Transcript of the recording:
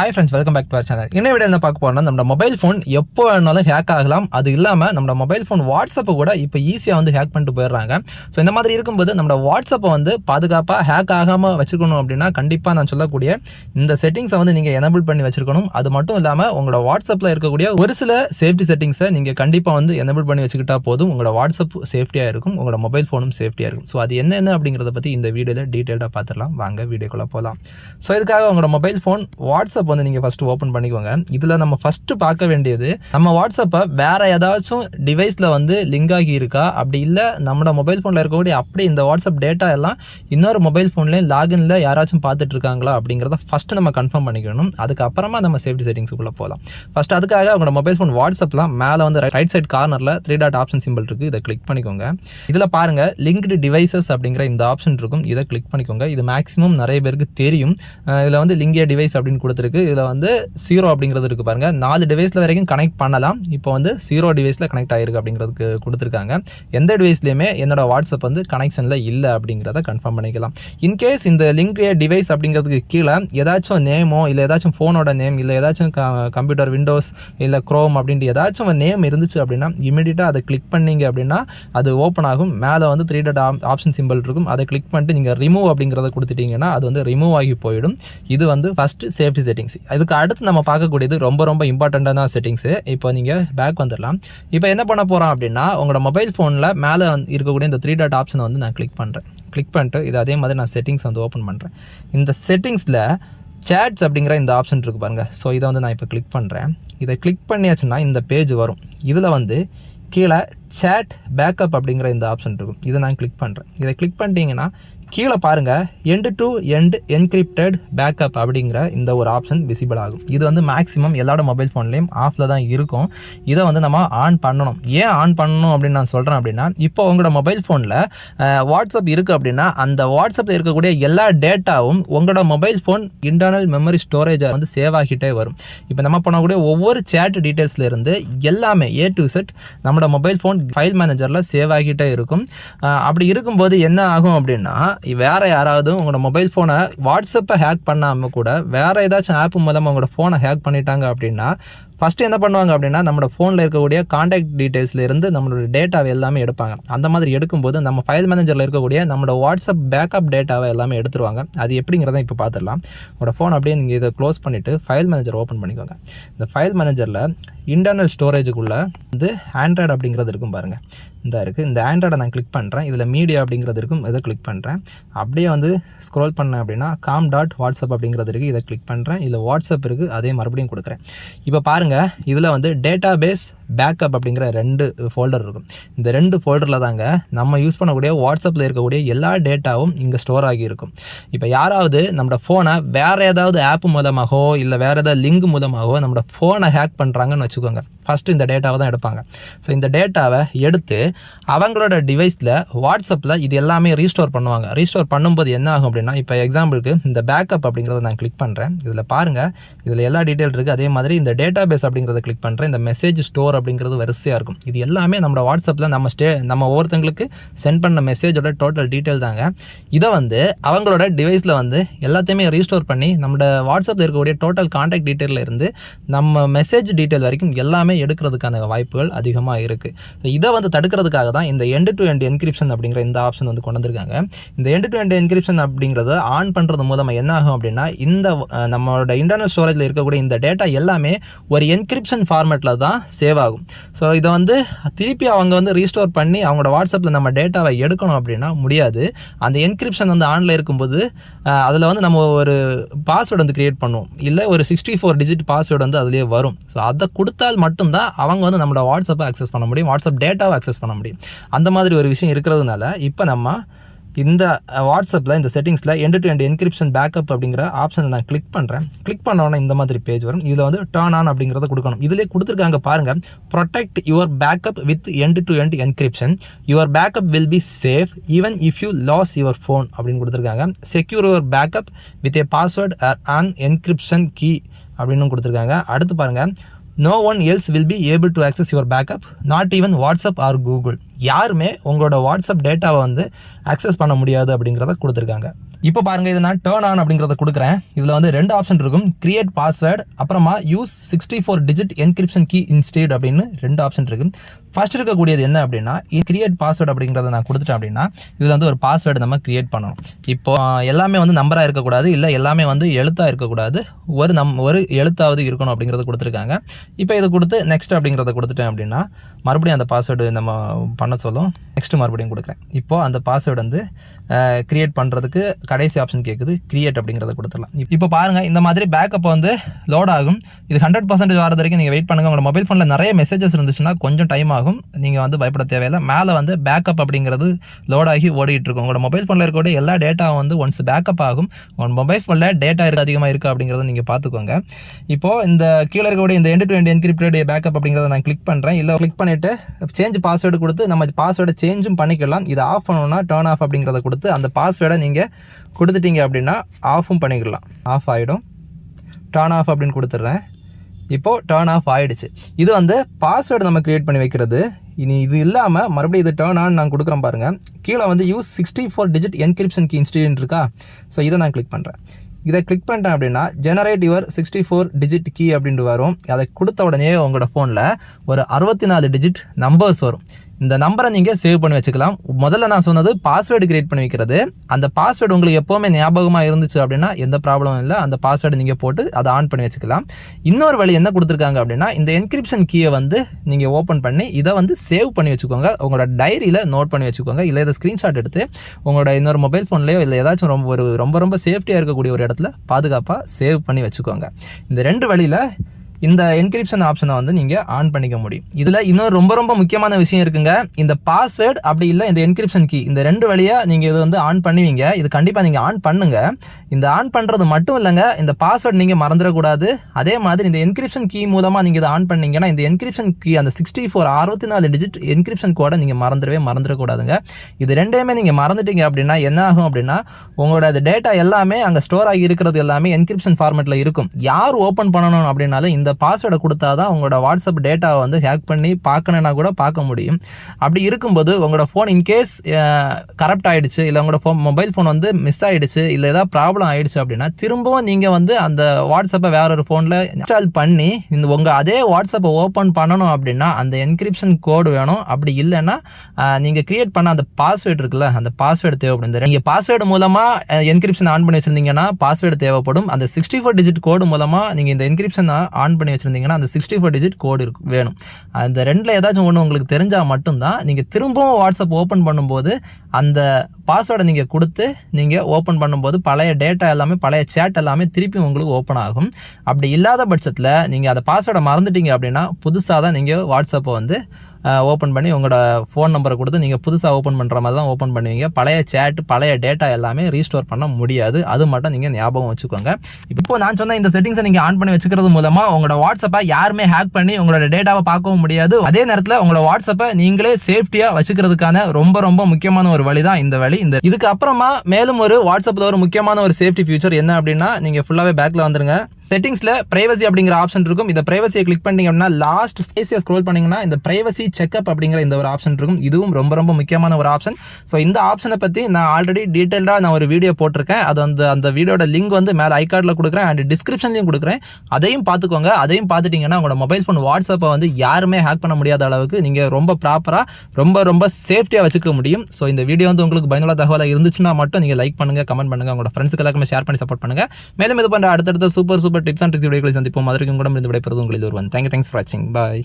Hi friends welcome back to our channel என்ன விட என்ன பார்க்க போனால் நம்ம மொபைல் ஃபோன் எப்போ வேணாலும் ஹேக் ஆகலாம். அது இல்லாமல் நம்ம மொபைல் ஃபோன் வாட்ஸ்அப்பை கூட இப்போ ஈஸியாக வந்து ஹேக் பண்ணிட்டு போயிடுறாங்க. ஸோ இந்த மாதிரி இருக்கும்போது நம்ம வாட்ஸ்அப்பை வந்து பாதுகாப்பாக ஹேக் ஆகாமல் வச்சுக்கணும் அப்படின்னா கண்டிப்பாக நான் சொல்லக்கூடிய இந்த செட்டிங்ஸை வந்து நீங்கள் எனபிள் பண்ணி வச்சுருக்கணும். அது மட்டும் இல்லாமல் உங்களோட வாட்ஸ்அப்பில் இருக்கக்கூடிய ஒரு சில சேஃப்டி செட்டிங்ஸை நீங்கள் கண்டிப்பாக வந்து எனபிள் பண்ணி வச்சுக்கிட்டா போதும். உங்களோட வாட்ஸ்அப் சேஃப்டியாக இருக்கும். உங்களோட மொபைல் ஃபோனும் சேஃப்டியாக இருக்கும். ஸோ அது என்னென்ன அப்படிங்கிறத பற்றி இந்த வீடியோவில் டீட்டெயிலாக பார்த்துடலாம். வாங்க வீடியோக்குள்ளே போகலாம் ஸோ இதுக்காக உங்களோட மொபைல் ஃபோன் வாட்ஸ்அப் வந்து நீங்கள் ஃபஸ்ட்டு ஓப்பன் பண்ணிக்கோங்க. இதில் நம்ம ஃபஸ்ட்டு பார்க்க வேண்டியது நம்ம வாட்ஸ்அப்பை வேறு ஏதாச்சும் டிவைஸில் வந்து லிங்க் ஆகி இருக்கா? அப்படி இல்லை நம்மளோட மொபைல் ஃபோனில் இருக்கக்கூடிய அப்படி இந்த வாட்ஸ்அப் டேட்டா எல்லாம் இன்னொரு மொபைல் ஃபோன்லேயும் லாகின்ல யாராச்சும் பார்த்துட்டு இருக்காங்களா? அப்படிங்கிறத ஃபஸ்ட்டு நம்ம கன்ஃபார்ம் பண்ணிக்கணும். அதுக்கப்புறமா நம்ம சேஃப்டி செட்டிங்ஸுக்குள்ளே போகலாம் ஃபஸ்ட் அதுக்காக உங்களோட மொபைல் ஃபோன் வாட்ஸ்அப்லாம் மேலே வந்து ரைட் சைட் கார்னரில் த்ரீ டாட் ஆப்ஷன் சிம்பிள் இருக்குது இதை கிளிக் பண்ணிக்கோங்க. இதில் பாருங்கள் லிங்க்டு டிவைசஸ் அப்படிங்கிற இந்த ஆப்ஷன் இருக்கும். இதை கிளிக் பண்ணிக்கோங்க. இது மேக்ஸிமம் நிறைய பேருக்கு தெரியும். இதில் வந்து லிங்கிய டிவைஸ் அப்படின்னு கொடுத்துருக்கு. இதில் வந்து ஜீரோ அப்படிங்கிறது இருக்குது பாருங்கள் நாலு டிவைஸில் வரைக்கும் கனெக்ட் பண்ணலாம். இப்போ வந்து ஜீரோ டிவைஸில் கனெக்ட் ஆகிருக்கு அப்படிங்கிறதுக்கு கொடுத்துருக்காங்க. எந்த டிவைஸ்லையுமே என்னோட வாட்ஸ்அப் வந்து கனெக்ஷனில் இல்லை அப்படிங்கிறத கன்ஃபார்ம் பண்ணிக்கலாம். இன்கேஸ் இந்த லிங்க் டிவைஸ் அப்படிங்கிறதுக்கு கீழே ஏதாச்சும் நேமோ இல்லை ஏதாச்சும் ஃபோனோட நேம் இல்லை ஏதாச்சும் கம்ப்யூட்டர் விண்டோஸ் இல்லை க்ரோம் அப்படின்ட்டு ஏதாச்சும் நேம் இருந்துச்சு அப்படின்னா இமீடியட்டாக அதை கிளிக் பண்ணீங்க அப்படின்னா அது ஓப்பன் ஆகும். மேலே வந்து த்ரீ டட் ஆப்ஷன் சிம்பிள் இருக்கும். அதை கிளிக் பண்ணிட்டு நீங்கள் ரிமூவ் அப்படிங்கிறத கொடுத்துட்டீங்கன்னா அது வந்து ரிமூவ் ஆகி போயிடும். இது வந்து ஃபஸ்ட்டு சேஃப்டி செட்டிங்ஸ் இதுக்கு அடுத்து நம்ம பார்க்கக்கூடியது ரொம்ப ரொம்ப இம்பார்ட்டண்ட்டான செட்டிங்ஸு இப்போ நீங்கள் பேக் வந்துடலாம் இப்போ என்ன பண்ண போகிறோம் அப்படின்னா உங்களோட மொபைல் ஃபோனில் மேலே இருக்கக்கூடிய இந்த த்ரீ டாட் ஆப்ஷனை வந்து நான் கிளிக் பண்ணுறேன் கிளிக் பண்ணிட்டு இது அதே மாதிரி நான் செட்டிங்ஸ் வந்து ஓப்பன் பண்ணுறேன் இந்த செட்டிங்ஸில் சேட்ஸ் அப்படிங்கிற இந்த ஆப்ஷன் இருக்குது பாருங்கள் ஸோ இதை வந்து நான் இப்போ கிளிக் பண்ணுறேன் இதை கிளிக் பண்ணியாச்சுன்னா இந்த பேஜ் வரும். இதில் வந்து கீழே சேட் பேக்கப் அப்படிங்கிற இந்த ஆப்ஷன் இருக்கும். இதை நான் கிளிக் பண்ணுறேன் இதை கிளிக் பண்ணிட்டீங்கன்னா கீழே பாருங்கள் end to end encrypted backup அப்படிங்கிற இந்த ஒரு ஆப்ஷன் விசிபிள் ஆகும். இது வந்து மேக்ஸிமம் எல்லாரோட மொபைல் ஃபோன்லேயும் ஆஃபில் தான் இருக்கும். இதை வந்து நம்ம ஆன் பண்ணணும். ஏன் ஆன் பண்ணணும் அப்படின்னு நான் சொல்கிறேன் அப்படின்னா இப்போ உங்களோட மொபைல் ஃபோனில் வாட்ஸ்அப் இருக்குது அப்படின்னா அந்த வாட்ஸ்அப்பில் இருக்கக்கூடிய எல்லா டேட்டாவும் உங்களோட மொபைல் ஃபோன் இன்டர்னல் மெமரி ஸ்டோரேஜாக வந்து சேவ் ஆகிட்டே வரும். இப்போ நம்ம பண்ணக்கூடிய ஒவ்வொரு சேட் டீட்டெயில்ஸில் இருந்து எல்லாமே ஏ டு செட் நம்மளோட மொபைல் ஃபோன் ஃபைல் மேனேஜரில் சேவ் ஆகிட்டே இருக்கும். அப்படி இருக்கும்போது என்ன ஆகும் அப்படின்னா வேறு யாராவது உங்களோட மொபைல் ஃபோனை வாட்ஸ்அப்பை ஹேக் பண்ணாமல் கூட வேறு ஏதாச்சும் ஆப் மூலமாக உங்களோட ஃபோனை ஹேக் பண்ணிட்டாங்க அப்படின்னா ஃபஸ்ட்டு என்ன பண்ணுவாங்க அப்படின்னா நம்மளோட ஃபோனில் இருக்கக்கூடிய காண்டாக்ட் டீட்டெயில்ஸ்லேருந்து நம்மளோட டேட்டாவை எல்லாமே எடுப்பாங்க. அந்த மாதிரி எடுக்கும்போது நம்ம ஃபைல் மேனேஜரில் இருக்கக்கூடிய நம்மளோட வாட்ஸ்அப் பேக்கப் டேட்டாவை எல்லாமே எடுத்துருவாங்க. அது எப்படிங்கிறத இப்போ பார்த்துடலாம். உங்களோட ஃபோன் அப்படியே நீங்கள் இதை க்ளோஸ் பண்ணிவிட்டு ஃபைல் மேனேஜர் ஓப்பன் பண்ணிக்கோங்க. இந்த ஃபைல் மேனேஜரில் இன்டர்னல் ஸ்டோரேஜுக்குள்ளே வந்து ஆண்ட்ராய்டு அப்படிங்கிறது இருக்கும் பாருங்கள் இந்த இருக்குது இந்த ஆண்ட்ராய்டை நான் கிளிக் பண்ணுறேன் இதில் மீடியா அப்படிங்கிறது இருக்கும். இதை கிளிக் பண்ணுறேன் அப்படியே வந்து ஸ்க்ரோல் பண்ணேன் அப்படின்னா காம் டாட் வாட்ஸ்அப் அப்படிங்கிறது இருக்குது இதை கிளிக் பண்ணுறேன் இதில் வாட்ஸ்அப் இருக்குது அதே மறுபடியும் கொடுக்குறேன். இப்போ பாருங்கள் இதில் வந்து டேட்டா பேஸ் பேக்கப் அப்படிங்கிற ரெண்டு ஃபோல்டர் இருக்கும். இந்த ரெண்டு ஃபோல்டரில் தாங்க நம்ம யூஸ் பண்ணக்கூடிய வாட்ஸ்அப்பில் இருக்கக்கூடிய எல்லா டேட்டாவும் இங்கே ஸ்டோர் ஆகியிருக்கும் இப்போ யாராவது நம்மளோட ஃபோனை வேறு ஏதாவது ஆப் மூலமாகவோ இல்லை வேறு ஏதாவது லிங்க் மூலமாகவோ நம்மளோட ஃபோனை ஹேக் பண்ணுறாங்கன்னு வச்சுக்கோங்க. ஃபஸ்ட்டு இந்த டேட்டாவை தான் எடுப்பாங்க. ஸோ இந்த டேட்டாவை எடுத்து அவங்களோட டிவைஸில் வாட்ஸ்அப்பில் இது எல்லாமே ரீஸ்டோர் பண்ணுவாங்க. ரீஸ்டோர் பண்ணும்போது என்ன ஆகும் அப்படின்னா இப்போ எக்ஸாம்பிளுக்கு இந்த பேக்கப் அப்படிங்கிறத நான் கிளிக் பண்ணுறேன் இதில் பாருங்கள் இதில் எல்லா டீட்டெயில் இருக்குது அதே மாதிரி இந்த டேட்டா பேஸ் அப்படிங்கிறத கிளிக் பண்ணுறேன் இந்த மெசேஜ் ஸ்டோர் அப்படிங்கிறது வரிசையாக இருக்கும். இது எல்லாமே நம்ம வாட்ஸ்அப்பில் நம்ம ஸ்டே நம்ம ஒவ்வொருத்தங்களுக்கு சென்ட் பண்ண மெசேஜோட டோட்டல் டீட்டெயில் தாங்க. இதை வந்து அவங்களோட டிவைஸில் வந்து எல்லாத்தையுமே ரீஸ்டோர் பண்ணி நம்மளோட வாட்ஸ்அப்பில் இருக்கக்கூடிய டோட்டல் காண்டாக்ட் டீட்டெயிலில் இருந்து நம்ம மெசேஜ் டீட்டெயில் வரைக்கும் எல்லாமே எடுக்கிறதுக்கான வாய்ப்புகள் அதிகமாக இருக்குது ஸோ இதை வந்து தடுக்கிறதுக்காக தான் இந்த எண்டு டு எண்ட் என்கிரிப்ஷன் அப்படிங்கிற இந்த ஆப்ஷன் வந்து கொண்டு வந்திருக்காங்க. இந்த எண்டு டு எண்ட் என்கிரிப்ஷன் அப்படிங்கிறத ஆன் பண்ணுறது மூலமாக என்ன ஆகும் அப்படின்னா இந்த நம்மளோட இன்டர்னல் ஸ்டோரேஜில் இருக்கக்கூடிய இந்த டேட்டா எல்லாமே ஒரு என்கிரிப்ஷன் ஃபார்மேட்டில் தான் சேவ் ஆகும். ஸோ இதை வந்து திருப்பி அவங்க வந்து ரீஸ்டோர் பண்ணி அவங்களோட வாட்ஸ்அப்பில் நம்ம டேட்டாவை எடுக்கணும் அப்படின்னா முடியாது. அந்த என்கிரிப்ஷன் வந்து ஆனில் இருக்கும்போது அதில் வந்து நம்ம ஒரு பாஸ்வேர்டு வந்து க்ரியேட் பண்ணுவோம். இல்லை ஒரு சிக்ஸ்டி ஃபோர் டிஜிட் பாஸ்வேர்டு வந்து அதுலேயே வரும். ஸோ அதை கொடுத்தால் மட்டும்தான் அவங்க வந்து நம்மளோட வாட்ஸ்அப்பை அக்சஸ் பண்ண முடியும் வாட்ஸ்அப் டேட்டாவை அக்சஸ் பண்ண முடியும். அந்த மாதிரி ஒரு விஷயம் இருக்கிறதுனால இப்போ நம்ம இந்த வாட்ஸ்அப்பில் இந்த செட்டிங்ஸில் end to end encryption backup அப்படிங்கிற ஆப்ஷனை நான் கிளிக் பண்ணுறேன் கிளிக் பண்ணோன்னே இந்த மாதிரி பேஜ் வரும். இதில் வந்து டர்ன் ஆன் அப்படிங்கிறத கொடுக்கணும். இதிலே கொடுத்துருக்காங்க பாருங்கள் protect your backup with end to end encryption your backup will be safe even if you lose your phone அப்படின்னு கொடுத்துருக்காங்க. Secure your backup with a password and encryption key அப்படின்னு கொடுத்துருக்காங்க. அடுத்து பாருங்கள் no one else will be able to access your backup not even WhatsApp or Google யாருமே உங்களோட WhatsApp டேட்டாவை வந்து அக்சஸ் பண்ண முடியாது அப்படிங்கிறத கொடுத்துருக்காங்க. இப்போ பாருங்க இது நான் டேர்ன் ஆன் அப்படிங்கிறத கொடுக்குறேன். இதில் வந்து ரெண்டு ஆப்ஷன் இருக்கும். கிரியேட் பாஸ்வேர்டு அப்புறமா use sixty four digit encryption key instead அப்படின்னு ரெண்டு ஆப்ஷன் இருக்குது ஃபர்ஸ்ட் இருக்கக்கூடியது என்ன அப்படின்னா கிரியேட் பாஸ்வேர்டு அப்படிங்கிறத நான் கொடுத்துட்டேன் அப்படின்னா இதில் வந்து ஒரு பாஸ்வேர்டு நம்ம கிரியேட் பண்ணணும். இப்போ எல்லாமே வந்து நம்பராக இருக்கக்கூடாது இல்லை எல்லாமே வந்து எழுத்தாக இருக்கக்கூடாது. ஒரு நம் ஒரு எழுத்தாவது இருக்கணும் அப்படிங்கிறத கொடுத்துருக்காங்க. இப்போ இதை கொடுத்து நெக்ஸ்ட் அப்படிங்கிறத கொடுத்துட்டேன் அப்படின்னா மறுபடியும் அந்த பாஸ்வேர்டு நம்ம பண்ண சொல்லும். நெக்ஸ்ட் மறுபடியும் கொடுக்குறேன். இப்போ அந்த பாஸ்வேர்டு வந்து கிரியேட் பண்ணுறதுக்கு கடைசி ஆப்ஷன் கேட்குது கிரியேட் அப்படிங்கிறத கொடுத்துடலாம். இப்போ பாருங்கள் இந்த மாதிரி பேக்கப் வந்து லோட் ஆகும். இது ஹண்ட்ரட் பர்சன்டேஜ் வரது வரைக்கும் நீங்கள் வெயிட் பண்ணுங்கள் உங்களோட மொபைல் ஃபோனில் நிறைய மெசேஜஸ் இருந்துச்சுன்னா கொஞ்சம் டைம் ஆகும். ஆகும். நீங்கள் வந்து பயப்பட தேவையில்லை. மேலே வந்து பேக்கப் அப்படிங்கிறது லோட் ஆகி ஓடிட்டு இருக்கும். உங்களோட மொபைல் ஃபோனில் இருக்கக்கூடிய எல்லா டேட்டாவும் வந்து ஒன்ஸ் பேக்கப் ஆகும். உங்கள் மொபைல் ஃபோனில் டேட்டா இருக்குது அதிகமாக இருக்குது அப்படிங்கிறத நீங்கள் பார்த்துக்கோங்க. இப்போது இந்த கீழே இருக்கக்கூடிய இந்த end to end encrypted backup அப்படிங்கிறத நான் கிளிக் பண்ணுறேன் இல்லை கிளிக் பண்ணிவிட்டு சேஞ்ச் பாஸ்வேர்டு கொடுத்து நம்ம பாஸ்வேர்டை சேஞ்சும் பண்ணிக்கலாம். இது ஆஃப் பண்ணணும்னா டர்ன் ஆஃப் அப்படிங்கிறத கொடுத்து அந்த பாஸ்வேர்டை நீங்கள் கொடுத்துட்டீங்க அப்படின்னா ஆஃபும் பண்ணிக்கலாம். ஆஃப் ஆகிடும் டர்ன் ஆஃப் அப்படின்னு கொடுத்துட்றேன். இப்போது டர்ன் ஆஃப் ஆகிடுச்சு இது வந்து பாஸ்வேர்டு நம்ம க்ரியேட் பண்ணி வைக்கிறது. இனி இது இல்லாமல் மறுபடியும் இது டர்ன் ஆன் நான் கொடுக்குறேன் பாருங்கள் கீழே வந்து use sixty four digit encryption key instead இருக்கா? ஸோ இதை நான் கிளிக் பண்ணுறேன் இதை கிளிக் பண்ணிட்டேன் அப்படின்னா generate your sixty four digit key அப்படின்ட்டு வரும். அதை கொடுத்த உடனே உங்களோட ஃபோனில் ஒரு அறுபத்தி நாலு டிஜிட் நம்பர்ஸ் வரும். இந்த நம்பரை நீங்கள் சேவ் பண்ணி வச்சுக்கலாம். முதல்ல நான் சொன்னது பாஸ்வேர்டு கிரியேட் பண்ணி வைக்கிறது. அந்த பாஸ்வேர்டு உங்களுக்கு எப்போவுமே ஞாபகமாக இருந்துச்சு அப்படின்னா எந்த ப்ராப்ளமும் இல்லை. அந்த பாஸ்வேர்டு நீங்கள் போட்டு அதை ஆன் பண்ணி வச்சுக்கலாம். இன்னொரு வழி என்ன கொடுத்துருக்காங்க அப்படின்னா இந்த என்கிரிப்ஷன் கீயை வந்து நீங்கள் ஓப்பன் பண்ணி இதை வந்து சேவ் பண்ணி வச்சுக்கோங்க. உங்களோட டைரியில் நோட் பண்ணி வச்சுக்கோங்க. இல்லை இதை ஸ்க்ரீன்ஷாட் எடுத்து உங்களோட இன்னொரு மொபைல் ஃபோன்லேயோ இல்லை ஏதாச்சும் ரொம்ப ஒரு ரொம்ப ரொம்ப சேஃப்டியாக இருக்கக்கூடிய ஒரு இடத்துல பாதுகாப்பாக சேவ் பண்ணி வச்சுக்கோங்க. இந்த ரெண்டு வழியில் இந்த என்கிரிப்ஷன் ஆப்ஷனை வந்து நீங்கள் ஆன் பண்ணிக்க முடியும். இதில் இன்னொரு ரொம்ப ரொம்ப முக்கியமான விஷயம் இருக்குங்க. இந்த பாஸ்வேர்டு அப்படி இல்லை இந்த என்கிரிப்ஷன் கீ இந்த ரெண்டு வழியாக நீங்கள் இது வந்து ஆன் பண்ணுவீங்க. இது கண்டிப்பாக நீங்கள் ஆன் பண்ணுங்க. இந்த ஆன் பண்ணுறது மட்டும் இல்லைங்க இந்த பாஸ்வேர்டு நீங்கள் மறந்துடக்கூடாது. அதே மாதிரி இந்த என்கிரிப்ஷன் கீ மூலமாக நீங்கள் இதை ஆன் பண்ணீங்கன்னா இந்த என்கிரிப்ஷன் கீ அந்த சிக்ஸ்டி ஃபோர் அறுபத்தி நாலு டிஜிட் என்கிரிப்ஷன் கோடை நீங்கள் மறந்துடவே மறந்துடக்கூடாதுங்க. இது ரெண்டையுமே நீங்கள் மறந்துட்டீங்க அப்படின்னா என்ன ஆகும் அப்படின்னா உங்களோட டேட்டா எல்லாமே அங்கே ஸ்டோர் ஆகி இருக்கிறது எல்லாமே என்கிரிப்ஷன் ஃபார்மேட்டில் இருக்கும். யார் ஓப்பன் பண்ணணும் அப்படின்னாலும் இந்த பாஸ்வேர்டை கொடுத்தா தான் உங்களோட வாட்ஸ்அப் டேட்டாவை வந்து ஹேக் பண்ணி பார்க்கணுன்னா கூட பார்க்க முடியும். அப்படி இருக்கும்போது உங்களோட ஃபோன் இன்கேஸ் கரப்ட் ஆகிடுச்சு இல்லை உங்களோட ஃபோன் மொபைல் ஃபோன் வந்து மிஸ் ஆகிடுச்சு இல்லை ஏதாவது ப்ராப்ளம் ஆகிடுச்சு அப்படின்னா திரும்பவும் நீங்கள் வந்து அந்த வாட்ஸ்அப்பை வேற ஒரு ஃபோனில் இன்ஸ்டால் பண்ணி இந்த உங்கள் அதே வாட்ஸ்அப்பை ஓப்பன் பண்ணணும் அப்படின்னா அந்த என்கிரிப்ஷன் கோடு வேணும். அப்படி இல்லைன்னா நீங்கள் கிரியேட் பண்ண அந்த பாஸ்வேர்டு இருக்குல்ல அந்த பாஸ்வேர்டு தேவைப்படுது நீங்கள் பாஸ்வேர்டு மூலமாக என்கிரிப்ஷன் ஆன் பண்ணி வச்சிருந்தீங்கன்னா பாஸ்வேர்டு தேவைப்படும். அந்த சிக்ஸ்டி ஃபோர் டிஜிட் கோடு மூலமாக நீங்கள் இந்த என்கிரிப்ஷன் ஆன் பண்ணி வச்சிருந்தீங்கன்னா அந்த சிக்ஸ்டி ஃபோர் டிஜிட் கோடு இருக்கு வேணும். அந்த ரெண்டில் ஏதாச்சும் ஒன்று உங்களுக்கு தெரிஞ்சால் மட்டும்தான் நீங்கள் திரும்பவும் வாட்ஸ்அப் ஓப்பன் பண்ணும்போது அந்த பாஸ்வேர்டை நீங்கள் கொடுத்து நீங்கள் ஓப்பன் பண்ணும்போது பழைய டேட்டா எல்லாமே பழைய சேட் எல்லாமே திருப்பி உங்களுக்கு ஓப்பன் ஆகும். அப்படி இல்லாத பட்சத்தில் நீங்கள் அந்த பாஸ்வேர்டை மறந்துட்டீங்க அப்படின்னா புதுசாக தான் நீங்கள் வாட்ஸ்அப்பை வந்து ஓப்பன் பண்ணி உங்களோட ஃபோன் நம்பரை கொடுத்து நீங்கள் புதுசாக ஓப்பன் பண்ணுற மாதிரி தான் ஓப்பன் பண்ணுவீங்க. பழைய சேட் பழைய டேட்டா எல்லாமே ரீஸ்டோர் பண்ண முடியாது. அது மட்டும் நீங்கள் ஞாபகம் வச்சுக்கோங்க. இப்போ நான் சொன்ன இந்த செட்டிங்ஸை நீங்கள் ஆன் பண்ணி வச்சுக்கிறது மூலமாக உங்களோட வாட்ஸ்அப்பை யாருமே ஹேக் பண்ணி உங்களோட டேட்டாவை பார்க்கவும் முடியாது. அதே நேரத்தில் உங்களோட வாட்ஸ்அப்பை நீங்களே சேஃப்டியாக வச்சுக்கிறதுக்கான ரொம்ப ரொம்ப முக்கியமான ஒரு வழி தான் இந்த வழி. இந்த இதுக்கு அப்புறமா மேலும் ஒரு வாட்ஸ்அப்பில் ஒரு முக்கியமான ஒரு சேஃப்டி ஃபியூச்சர் என்ன அப்படின்னா நீங்கள் ஃபுல்லாகவே பேக்கில் வந்துருங்க. செட்டிங்ஸில் பிரைவசி அப்படிங்கிற ஆப்ஷன் இருக்கும். இந்த பிரைவசியை கிளிக் பண்ணிங்க அப்படின்னா லாஸ்ட் ஸ்பேஸியை ஸ்க்ரோல் பண்ணிங்கன்னா இந்த பிரைவசி செக்அப் அப்படிங்கிற இந்த ஒரு ஆப்ஷன் இருக்கும். இதுவும் ரொம்ப ரொம்ப முக்கியமான ஒரு ஆப்ஷன் ஸோ இந்த ஆப்ஷனை பற்றி நான் ஆல்ரெடி டீட்டெயிலாக நான் ஒரு வீடியோ போட்டிருக்கேன். அது அந்த அந்த வீடியோட லிங்க் வந்து மேலே ஐகார்டில் கொடுக்குறேன் அண்ட் டிஸ்கிரிப்ஷன்லையும் கொடுக்குறேன். அதையும் பார்த்துக்கோங்க. அதையும் பார்த்துட்டிங்கன்னா உங்களோட மொபைல் ஃபோன் வாட்ஸ்அப்பை வந்து யாருமே ஹேக் பண்ண முடியாத அளவுக்கு நீங்கள் ரொம்ப ப்ராப்பராக ரொம்ப ரொம்ப சேஃப்டியாக வச்சுக்க முடியும். ஸோ இந்த வீடியோ வந்து உங்களுக்கு பயனுள்ள தகவலாக இருந்துச்சுன்னா மட்டும் நீங்கள் லைக் பண்ணுங்கள் கமெண்ட் பண்ணுங்கள் உங்களோட ஃப்ரெண்ட்ஸுக்கு எல்லாருமே ஷேர் பண்ணி சப்போர்ட் பண்ணுங்கள் மேலும் இது பண்ணுற அடுத்தடுத்த super super tips and tricks வீடியோக்களை சந்திப்போம். அதற்கு கூட இருந்து விடைபெறுவது உங்களில் ஒருவன். தேங்க்யூ தேங்க்ஸ் ஃபார் வாட்சிங் பாய்